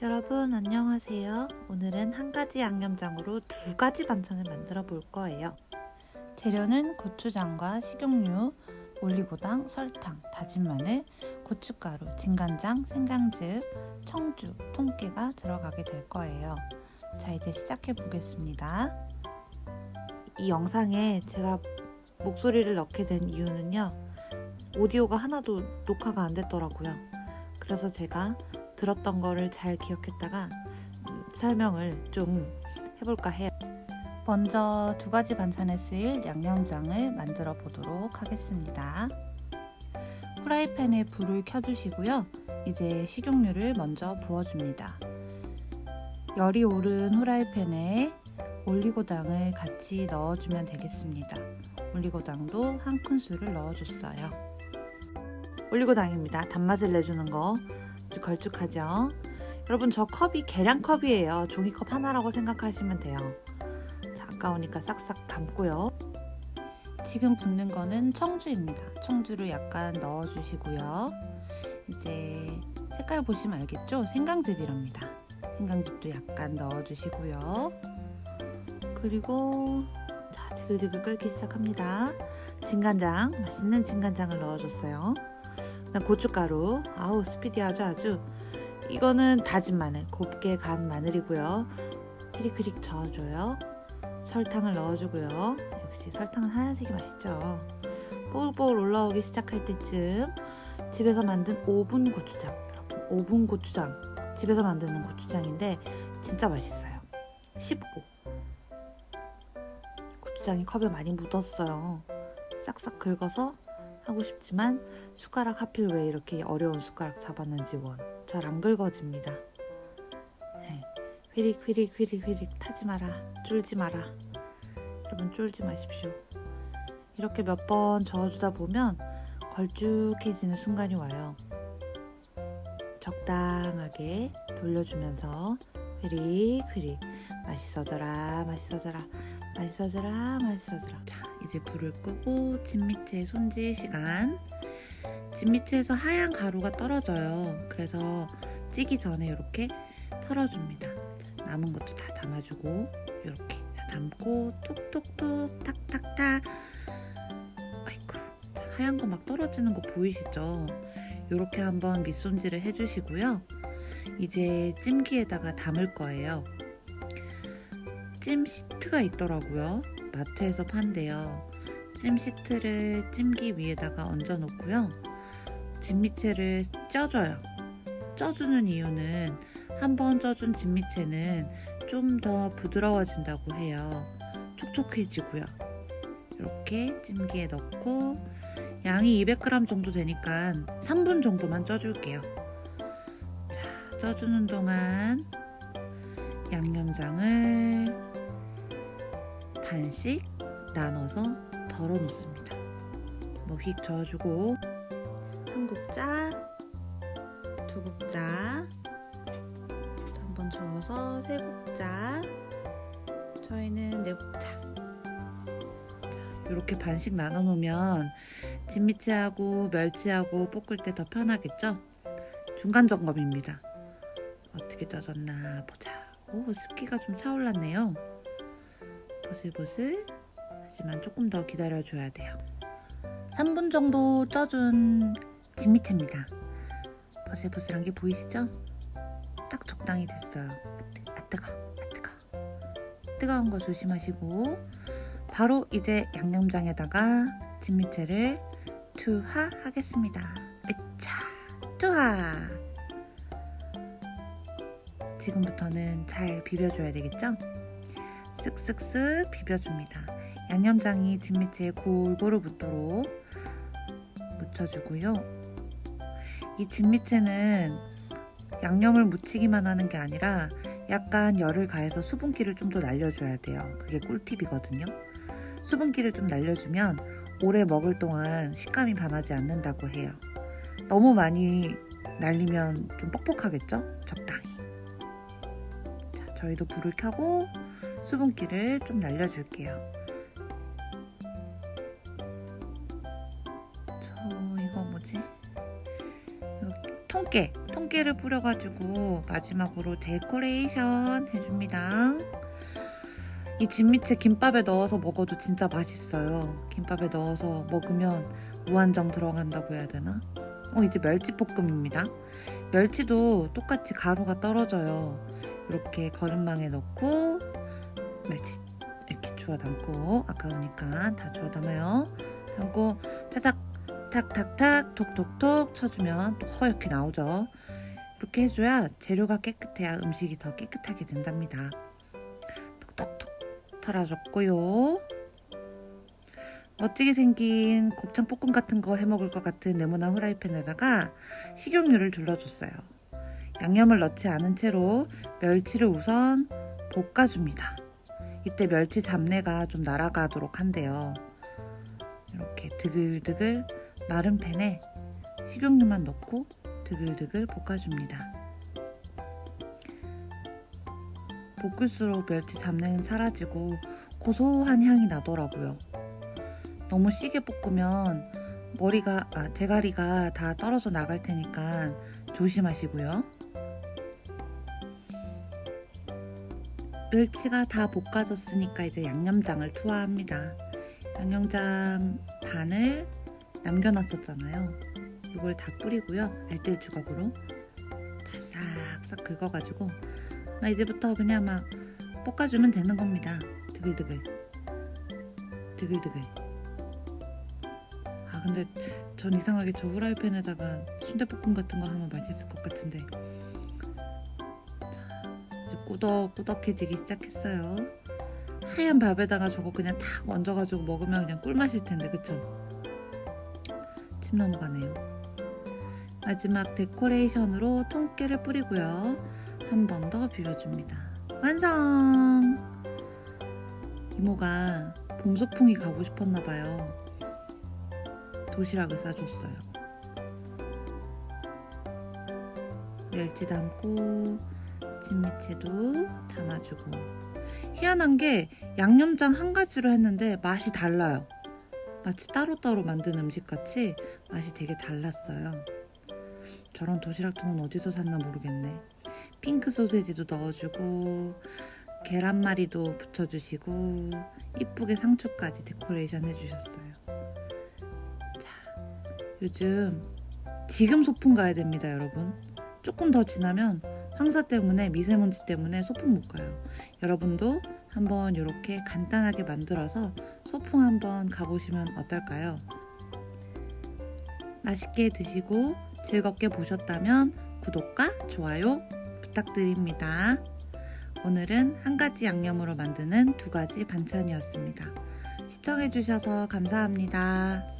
여러분 안녕하세요. 오늘은 한 가지 양념장으로 두 가지 반찬을 만들어 볼 거예요. 재료는 고추장과 식용유, 올리고당, 설탕, 다진 마늘, 고춧가루, 진간장, 생강즙, 청주, 통깨가 들어가게 될 거예요. 자, 이제 시작해 보겠습니다. 이 영상에 제가 목소리를 넣게 된 이유는요. 오디오가 하나도 녹화가 안 됐더라고요. 그래서 제가 들었던 거를 잘 기억했다가 음, 설명을 좀 해볼까 해요. 먼저 두 가지 반찬에 쓰일 양념장을 만들어 보도록 하겠습니다. 프라이팬에 불을 켜주시고요. 이제 식용유를 먼저 부어줍니다. 열이 오른 후라이팬에 올리고당을 같이 넣어주면 되겠습니다. 올리고당도 한 큰술을 넣어줬어요. 올리고당입니다. 단맛을 내주는 거 아주 걸쭉하죠. 여러분 저 컵이 계량컵이에요. 종이컵 하나라고 생각하시면 돼요. 자, 아까우니까 싹싹 담고요. 지금 붓는 거는 청주입니다. 청주를 약간 넣어주시고요. 이제 색깔 보시면 알겠죠? 생강즙이랍니다. 생강즙도 약간 넣어주시고요. 그리고 자 지글지글 끓기 시작합니다. 진간장 맛있는 진간장을 넣어줬어요. 고춧가루 아우 스피디하죠 아주 이거는 다진 마늘 곱게 간 마늘이고요. 휘릭휘릭 저어줘요. 설탕을 넣어주고요. 역시 설탕은 하얀색이 맛있죠. 뽀글뽀글 올라오기 시작할 때쯤 집에서 만든 오븐 고추장 여러분 오븐 고추장 집에서 만드는 고추장인데 진짜 맛있어요. 쉽고 고추장이 컵에 많이 묻었어요. 싹싹 긁어서 하고 싶지만 숟가락 하필 왜 이렇게 어려운 숟가락 잡았는지 원 잘 안 긁어집니다. 네. 휘릭 휘릭 휘릭 휘릭 타지 마라 쫄지 마라 여러분 쫄지 마십시오. 이렇게 몇 번 저어주다 보면 걸쭉해지는 순간이 와요. 적당하게 돌려주면서 휘릭 휘릭 맛있어져라 맛있어져라 맛있어져라 맛있어져라 자 이제 불을 끄고 진미채 손질 시간. 진미채에서 하얀 가루가 떨어져요. 그래서 찌기 전에 이렇게 털어줍니다. 자, 남은 것도 다 담아주고 이렇게 다 담고 톡톡톡 탁탁탁. 아이고 자, 하얀 거 막 떨어지는 거 보이시죠? 이렇게 한번 밑손질을 해주시고요. 이제 찜기에다가 담을 거예요. 찜 시트가 있더라고요. 마트에서 판대요. 찜 시트를 찜기 위에다가 얹어 놓고요. 진미채를 쪄줘요. 쪄주는 이유는 한번 쪄준 진미채는 좀 더 부드러워진다고 해요. 촉촉해지고요. 이렇게 찜기에 넣고 양이 200g 정도 되니까 3분 정도만 쪄줄게요. 자, 쪄주는 동안 양념장을 반씩 나눠서 덜어 놓습니다. 뭐 휙 저어주고 한 국자, 두 국자, 한 번 저어서 세 국자, 저희는 네 국자. 이렇게 반씩 나눠 놓으면 진미채하고 멸치하고 볶을 때 더 편하겠죠? 중간 점검입니다. 어떻게 쪄졌나 보자. 오, 습기가 좀 차올랐네요. 보슬보슬. 하지만 조금 더 기다려줘야 돼요. 3분 정도 쪄준 진미채입니다. 보슬보슬한 게 보이시죠? 딱 적당히 됐어요. 아 뜨거 아 뜨거. 뜨거운 거 조심하시고. 바로 이제 양념장에다가 진미채를 투하 하겠습니다. 으차 투하. 지금부터는 잘 비벼줘야 되겠죠? 쓱쓱쓱 비벼줍니다. 양념장이 진미채에 골고루 붙도록 묻혀주고요. 이 진미채는 양념을 묻히기만 하는 게 아니라 약간 열을 가해서 수분기를 좀 더 날려줘야 돼요. 그게 꿀팁이거든요. 수분기를 좀 날려주면 오래 먹을 동안 식감이 변하지 않는다고 해요. 너무 많이 날리면 좀 뻑뻑하겠죠? 적당히. 자, 저희도 불을 켜고 수분기를 좀 날려줄게요. 저 이거 뭐지? 통깨 통깨를 뿌려가지고 마지막으로 데코레이션 해줍니다. 이 진미채 김밥에 넣어서 먹어도 진짜 맛있어요. 김밥에 넣어서 먹으면 무한정 들어간다고 해야 되나? 어, 이제 멸치 볶음입니다. 멸치도 똑같이 가루가 떨어져요. 이렇게 거름망에 넣고 멸치 이렇게 주워 담고 아까우니까 다 주워 담아요. 담고 타닥 탁탁탁 톡톡톡 쳐주면 또 허옇게 나오죠. 이렇게 해줘야 재료가 깨끗해야 음식이 더 깨끗하게 된답니다. 톡톡톡 털어줬고요. 멋지게 생긴 곱창 볶음 같은 거 해먹을 것 같은 네모난 후라이팬에다가 식용유를 둘러줬어요. 양념을 넣지 않은 채로 멸치를 우선 볶아줍니다. 이때 멸치 잡내가 좀 날아가도록 한대요. 이렇게 드글드글 마른 팬에 식용유만 넣고 드글드글 볶아줍니다. 볶을수록 멸치 잡내는 사라지고 고소한 향이 나더라고요. 너무 시게 볶으면 머리가 아, 대가리가 다 떨어져 나갈 테니까 조심하시고요. 멸치가 다 볶아졌으니까 이제 양념장을 투하합니다. 양념장 반을 남겨놨었잖아요. 이걸 다 뿌리고요. 알뜰 주걱으로 다 싹싹 긁어가지고 막 이제부터 그냥 막 볶아주면 되는 겁니다. 드글드글 드글드글 아 근데 전 이상하게 저 후라이팬에다가 순대볶음 같은 거 하면 맛있을 것 같은데 꾸덕꾸덕해지기 시작했어요. 하얀 밥에다가 저거 그냥 탁 얹어가지고 먹으면 그냥 꿀맛일 텐데 그쵸? 침 넘어가네요. 마지막 데코레이션으로 통깨를 뿌리고요. 한 번 더 비벼줍니다. 완성! 이모가 봄소풍이 가고 싶었나봐요. 도시락을 싸줬어요. 멸치 담고 진미채도 담아주고 희한한 게 양념장 한 가지로 했는데 맛이 달라요. 마치 따로따로 만든 음식 같이 맛이 되게 달랐어요. 저런 도시락통은 어디서 샀나 모르겠네. 핑크 소세지도 넣어주고 계란말이도 붙여주시고 이쁘게 상추까지 데코레이션 해주셨어요. 자, 요즘 지금 소풍 가야 됩니다, 여러분. 조금 더 지나면 황사 때문에 미세먼지 때문에 소풍 못 가요. 여러분도 한번 이렇게 간단하게 만들어서 소풍 한번 가보시면 어떨까요? 맛있게 드시고 즐겁게 보셨다면 구독과 좋아요 부탁드립니다. 오늘은 한 가지 양념으로 만드는 두 가지 반찬이었습니다. 시청해주셔서 감사합니다.